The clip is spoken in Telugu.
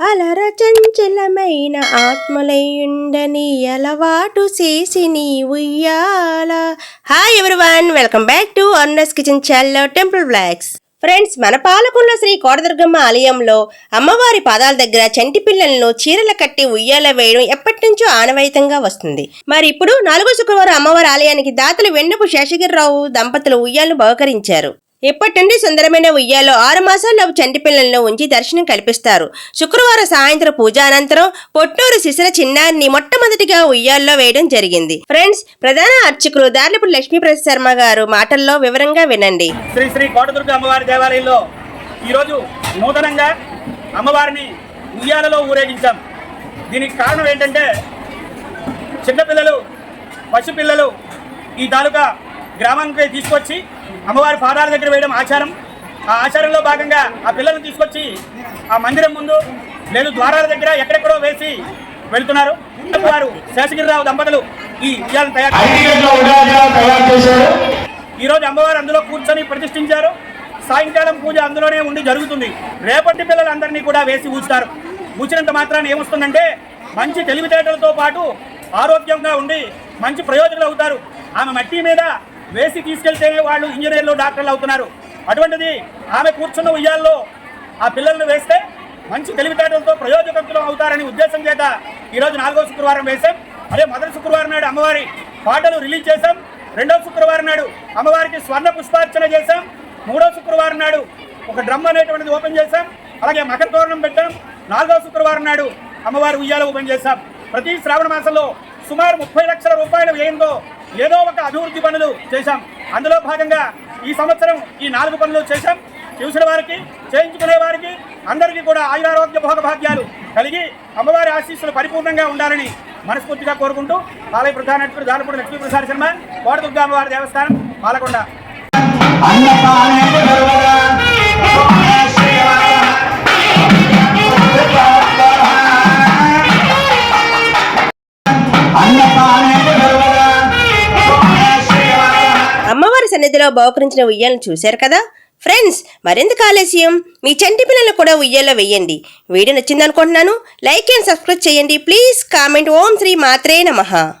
అలర చంచలమైన ఆత్మలయుండని అలవాటు చేసి నీ ఉయ్యాల hi everyone welcome back to Anna's kitchen ఛానల్లో టెంపుల్ బ్లాగ్స్ ఫ్రెండ్స్ మన పాలకొండ శ్రీ కోటదుర్గమ్మ ఆలయంలో అమ్మవారి పాదాల దగ్గర చంటి పిల్లలను చీరల కట్టి ఉయ్యాల వేయడం ఎప్పటి నుంచో ఆనవాయితంగా వస్తుంది. మరి ఇప్పుడు నాలుగో శుక్రవారం అమ్మవారి ఆలయానికి దాతలు వెన్నపు శేషగిరిరావు దంపతులు ఉయ్యాలను బహుకరించారు. ఇప్పటి నుండి సుందరమైన ఉయ్యాలో ఆరు మాసాల చంటి పిల్లలను ఉంచి దర్శనం కల్పిస్తారు. శుక్రవారం సాయంత్రం పూజ అనంతరం పొట్టూరు శిశిర చిన్నారిని మొట్టమొదటిగా ఉయ్యాల్లో వేయడం జరిగింది. ఫ్రెండ్స్ ప్రధాన అర్చకులు దార్లపూడి లక్ష్మీప్రసాద్ శర్మ గారు మాటల్లో వివరంగా వినండి. శ్రీ శ్రీ కోటదుర్గ అమ్మవారి దేవాలయంలో ఈరోజు నూతనంగా అమ్మవారిని ఉయ్యాలలో ఊరేగించాం. దీనికి కారణం ఏంటంటే చిన్నపిల్లలు పసిపిల్లలు ఈ తాలూకా గ్రామానికి తీసుకొచ్చి అమ్మవారి పాదాల దగ్గర వేయడం ఆచారం. ఆ ఆచారంలో భాగంగా ఆ పిల్లల్ని తీసుకొచ్చి ఆ మందిరం ముందు లేదు ద్వారాల దగ్గర ఎక్కడెక్కడో వేసి వెళ్తున్నారు. వారు శేషగిరిరావు దంపతులు ఈ ఉయ్యాలను తయారు ఐదు ఉగాదిగా తయారు చేశారు. ఈ రోజు అమ్మవారు అందులో కూర్చొని ప్రతిష్ఠించారు. సాయంకాలం పూజ అందులోనే ఉండి జరుగుతుంది. రేపటి పిల్లలందరినీ కూడా వేసి ఊచుతారు ఊచినంత మాత్రాన్ని ఏమొస్తుందంటే మంచి తెలివితేటలతో పాటు ఆరోగ్యంగా ఉండి మంచి ప్రయోజకులు అవుతారు. ఆమె మట్టి మీద వేసి తీసుకెళ్తేనే వాళ్ళు ఇంజనీర్లు డాక్టర్లు అవుతున్నారు. అటువంటిది ఆమె కూర్చున్న ఉయ్యాల్లో ఆ పిల్లల్ని వేస్తే మంచి తెలివితేటలతో ప్రయోజకత్వం అవుతారని ఉద్దేశం చేత ఈరోజు నాలుగో శుక్రవారం వేశాం. అదే మొదటి శుక్రవారం నాడు అమ్మవారి పాటలు రిలీజ్ చేశాం. రెండో శుక్రవారం నాడు అమ్మవారికి స్వర్ణ పుష్పార్చన చేశాం. మూడో శుక్రవారం నాడు ఒక డ్రమ్ అనేటువంటిది ఓపెన్ చేశాం. అలాగే మకర తోరణం పెట్టాం. నాలుగో శుక్రవారం నాడు అమ్మవారి ఉయ్యాల ఓపెన్ చేశాం. ప్రతి శ్రావణ మాసంలో సుమారు ముప్పై లక్షల రూపాయల వ్యయంతో ఏదో ఒక అభివృద్ధి పనులు చేశాం. అందులో భాగంగా ఈ సంవత్సరం ఈ నాలుగు పనులు చేశాం. చూసిన వారికి చేయించుకునే వారికి అందరికీ కూడా ఆయురారోగ్య భోగ భాగ్యాలు కలిగి అమ్మవారి ఆశీస్సులు పరిపూర్ణంగా ఉండాలని మనస్ఫూర్తిగా కోరుకుంటూ ఆలయ ప్రధాన అర్చకుడు దానపూడి లక్ష్మీప్రసాద్ శర్మ కోటదుర్గా అమ్మవారి దేవస్థానం పాలకొండ. సన్నిధిలో బహుకరించిన ఉయ్యాలను చూశారు కదా? ఫ్రెండ్స్ మరెందుకు ఆలస్యం? మీ చంటి పిల్లలు కూడా ఉయ్యాలో వెయ్యండి వీడియో నచ్చిందనుకుంటున్నాను. లైక్ అండ్ సబ్స్క్రైబ్ చేయండి. ప్లీజ్ కామెంట్ ఓం శ్రీ మాత్రే నమః.